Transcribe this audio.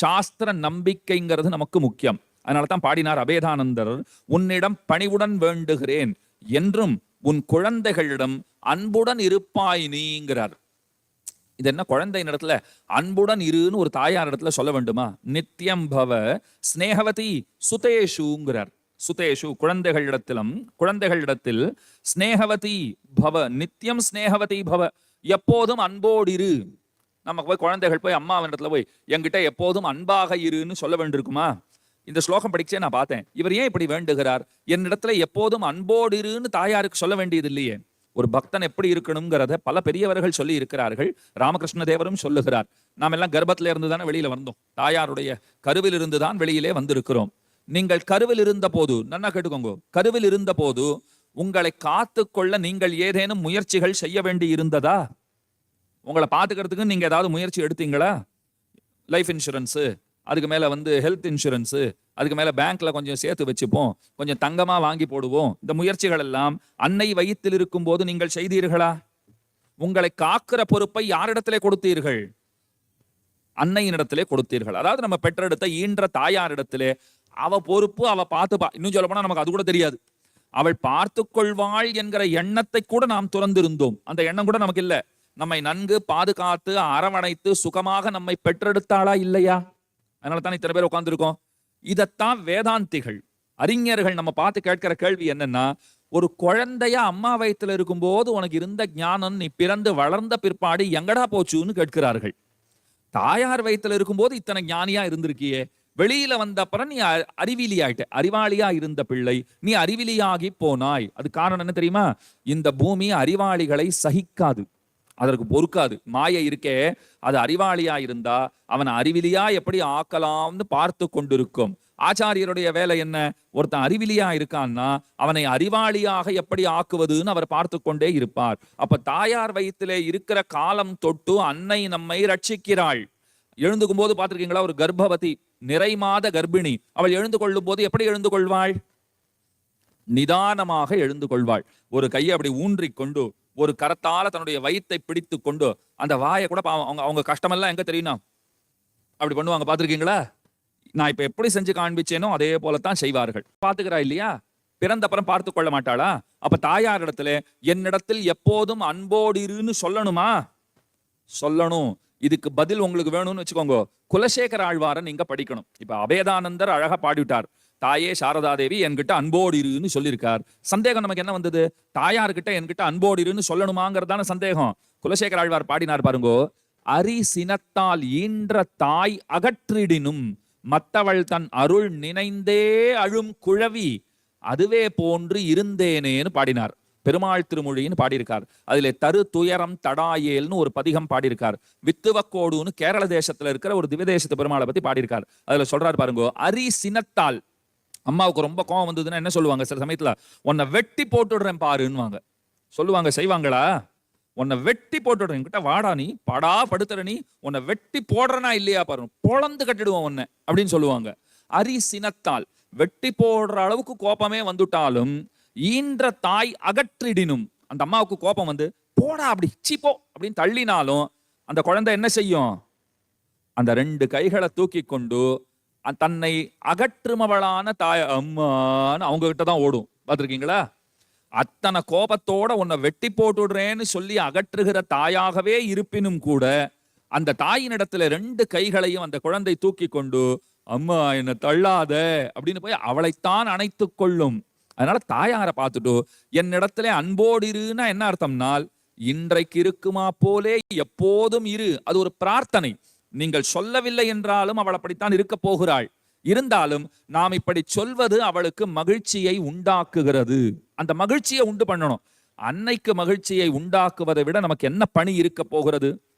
சாஸ்திர நம்பிக்கைங்கிறது நமக்கு முக்கியம். அதனால தான் பாடினார் அபேதானந்தர் உன்னிடம் பணிவுடன் வேண்டுகிறேன் என்றும் உன் குழந்தைகளிடம் அன்புடன் இருப்பாய் நீங்கிறார். இது என்ன குழந்தை இடத்துல? அன்புடன் இருன்னு ஒரு தாயார் இடத்துல சொல்ல வேண்டுமா? நித்தியம் பவ ஸ்னேகவதி சுதேஷுங்கிறார். சுதேஷு குழந்தைகளிடத்திலும் குழந்தைகளிடத்தில் ஸ்னேகவதி பவ நித்தியம் ஸ்னேகவதி பவ எப்போதும் அன்போடு இரு நம்ம போய் குழந்தைகள் போய் அம்மாவின் இடத்துல போய் என்கிட்ட எப்போதும் அன்பாக இருன்னு சொல்ல வேண்டியிருக்குமா? இந்த ஸ்லோகம் படிச்சே நான் பார்த்தேன். இவர் ஏன் இப்படி வேண்டுகிறார்? என்னிடத்துல எப்போதும் அன்போடு இருன்னு தாயாருக்கு சொல்ல வேண்டியது இல்லையே. ஒரு பக்தன் எப்படி இருக்கணுங்கிறத பல பெரியவர்கள் சொல்லி இருக்கிறார்கள். ராமகிருஷ்ண தேவரும் சொல்லுகிறார். நாம் எல்லாம் கர்ப்பத்துல இருந்து தானே வெளியில வந்தோம். தாயாருடைய கருவில் இருந்து தான் வெளியிலே வந்திருக்கிறோம். நீங்கள் கருவில் இருந்த போது நன்னா கேட்டுக்கோங்க. கருவில் இருந்த போது உங்களை காத்து கொள்ள நீங்கள் ஏதேனும் முயற்சிகள் செய்ய வேண்டி இருந்ததா? உங்களை பார்த்துக்கிறதுக்கு நீங்க ஏதாவது முயற்சி எடுத்தீங்களா? லைஃப் இன்சூரன்ஸு அதுக்கு மேலே வந்து ஹெல்த் இன்சூரன்ஸு அதுக்கு மேலே பேங்க்ல கொஞ்சம் சேர்த்து வச்சுப்போம். கொஞ்சம் தங்கமாக வாங்கி போடுவோம். இந்த முயற்சிகள் எல்லாம் அன்னை வயிற்றில் இருக்கும் போது நீங்கள் செய்தீர்களா? உங்களை காக்கிற பொறுப்பை யாரிடத்திலே கொடுத்தீர்கள்? அன்னையினிடத்திலே கொடுத்தீர்கள். அதாவது நம்ம பெற்றெடுத்த ஈன்ற தாயாரிடத்திலே அவ பொறுப்பு அவ பார்த்துப்பா. இன்னும் சொல்ல போனா நமக்கு அது கூட தெரியாது. அவள் பார்த்து கொள்வாள் என்கிற எண்ணத்தை கூட நாம் துறந்திருந்தோம். அந்த எண்ணம் கூட நமக்கு இல்லை. நம்மை நன்கு பாதுகாத்து அரவணைத்து சுகமாக நம்மை பெற்றெடுத்தாளா இல்லையா? அதனால தான் இத்தனை பேர் உட்காந்துருக்கோம் இதைத்தான் வேதாந்திகள் அறிஞர்கள் நம்ம பார்த்து கேட்கிற கேள்வி என்னன்னா ஒரு குழந்தைய அம்மா வயித்துல இருக்கும்போது உனக்கு இருந்த ஞானம் நீ பிறந்து வளர்ந்த பிற்பாடு எங்கடா போச்சுன்னு கேட்கிறார்கள். தாயார் வயித்துல இருக்கும்போது இத்தனை ஞானியா இருந்திருக்கியே. வெளியில வந்த அப்புறம் நீ அ- அறிவிலி ஆயிட்ட அறிவாளியா இருந்த பிள்ளை நீ அறிவிலியாகி போனாய். அது காரணம் என்ன தெரியுமா? இந்த பூமி அறிவாளிகளை சகிக்காது. அதற்கு பொறுக்காது. மாயை இருக்கே அது அறிவாளியா இருந்தா அவன் அறிவிலியா எப்படி ஆக்கலாம்னு பார்த்து கொண்டிருக்கும். ஆச்சாரியருடைய வேலை என்ன? ஒருத்தன் அறிவிலியா இருக்கான்னா அவனை அறிவாளியாக எப்படி ஆக்குவதுன்னு அவர் பார்த்து கொண்டே இருப்பார். அப்ப தாயார் வயிற்றிலே இருக்கிற காலம் தொட்டு அன்னை நம்மை ரட்சிக்கிறாள். எழுந்துக்கும் போது பார்த்திருக்கீங்களா? ஒரு கர்ப்பவதி நிறை மாத கர்ப்பிணி. அவள் எழுந்து கொள்ளும் போது எப்படி எழுந்து கொள்வாள்? நிதானமாக எழுந்து கொள்வாள். ஒரு கையை அப்படி ஊன்றி கொண்டு ஒரு கரத்தால தன்னுடைய வயிற்றை பிடித்து கொண்டு அந்த வாயை கூட பாவம் அவங்க அவங்க கஷ்டமெல்லாம் எங்க தெரியணும் அப்படி பண்ணுவாங்க பார்த்துருக்கீங்களா? நான் இப்ப எப்படி செஞ்சு காண்பிச்சேனோ அதே போலத்தான் செய்வார்கள். பாத்துக்கிறா இல்லையா? பிறந்தப்புறம் பார்த்து கொள்ள மாட்டாளா? அப்ப தாயார் இடத்துல என்னிடத்தில் எப்போதும் அன்போடு இருன்னு சொல்லணுமா? சொல்லணும். இதுக்கு பதில் உங்களுக்கு வேணும்னு வச்சுக்கோங்க. குலசேகர ஆழ்வாரை நீங்க படிக்கணும். இப்ப அபேதானந்தர் அழகா பாடிவிட்டார். தாயே சாரதா தேவி என்கிட்ட அன்போடு இருன்னு சொல்லியிருக்கார். சந்தேகம் நமக்கு என்ன வந்தது? தாயார்கிட்ட என்கிட்ட அன்போடு இருன்னு சொல்லணுமாங்கிறதான சந்தேகம். குலசேகர ஆழ்வார் பாடினார் பாருங்கோ அரி சினத்தால் ஈன்ற தாய் அகற்றிடினும் மத்தவள் தன் அருள் நினைந்தே அழும் குழவி அதுவே போன்று இருந்தேனேன்னு பாடினார். பெருமாள் திருமொழின்னு பாடியிருக்கார். அதிலே தரு துயரம் தடாயேல்னு ஒரு பதிகம் பாடியிருக்கார். வித்துவக்கோடுன்னு கேரள தேசத்துல இருக்கிற ஒரு திவதேசத்து பெருமாளை பத்தி பாடியிருக்கார். அதுல சொல்றாரு பாருங்க அரி சினத்தால் அம்மாவுக்கு ரொம்ப கோவம் வந்ததுன்னா என்ன சொல்லுவாங்க சில சமயத்தில்? உன்னை வெட்டி போட்டுடுறேன் பாருன்னுவாங்க. சொல்லுவாங்க செய்வாங்களா? உன்னை வெட்டி போட்டுடுறேன். என்கிட்ட வாடா நீ படா படுத்துற நீ உன்னை வெட்டி போடுறனா இல்லையா பாரு பொழந்து கட்டிடுவோம் உன்னை. அப்படின்னு சொல்லுவாங்க. அரி சினத்தால் வெட்டி போடுற அளவுக்கு கோபமே வந்துட்டாலும் ஈன்ற தாய் அகற்றிடினும். அந்த அம்மாவுக்கு கோபம் வந்து போடா அப்படி சீப்போ அப்படின்னு தள்ளினாலும் அந்த குழந்தை என்ன செய்யும்? அந்த ரெண்டு கைகளை தூக்கி கொண்டு தன்னை அகற்றுமவளான தாய் அம்மான்னு அவங்க கிட்ட தான் ஓடும். பார்த்திருக்கீங்களா? அத்தனை கோபத்தோட உன்னை வெட்டி போட்டுடுறேன்னு சொல்லி அகற்றுகிற தாயாகவே இருப்பினும் கூட அந்த தாயினிடத்துல ரெண்டு கைகளையும் அந்த குழந்தை தூக்கி கொண்டு அம்மா என்னை தள்ளாத அப்படின்னு போய் அவளைத்தான் அணைத்துக் கொள்ளும். அதனால தாயாரை பார்த்துட்டு என்னிடத்துல அன்போடு இருன்னா என்ன அர்த்தம்னால் இன்றைக்கு இருக்குமா போலே எப்போதும் இரு. அது ஒரு பிரார்த்தனை. நீங்கள் சொல்லவில்லை என்றாலும் அவள் அப்படித்தான் இருக்க போகிறாள். இருந்தாலும் நாம் இப்படி சொல்வது அவளுக்கு மகிழ்ச்சியை உண்டாக்குகிறது. அந்த மகிழ்ச்சியை உண்டு பண்ணணும். அன்னைக்கு மகிழ்ச்சியை உண்டாக்குவதை விட நமக்கு என்ன பணி இருக்க போகிறது?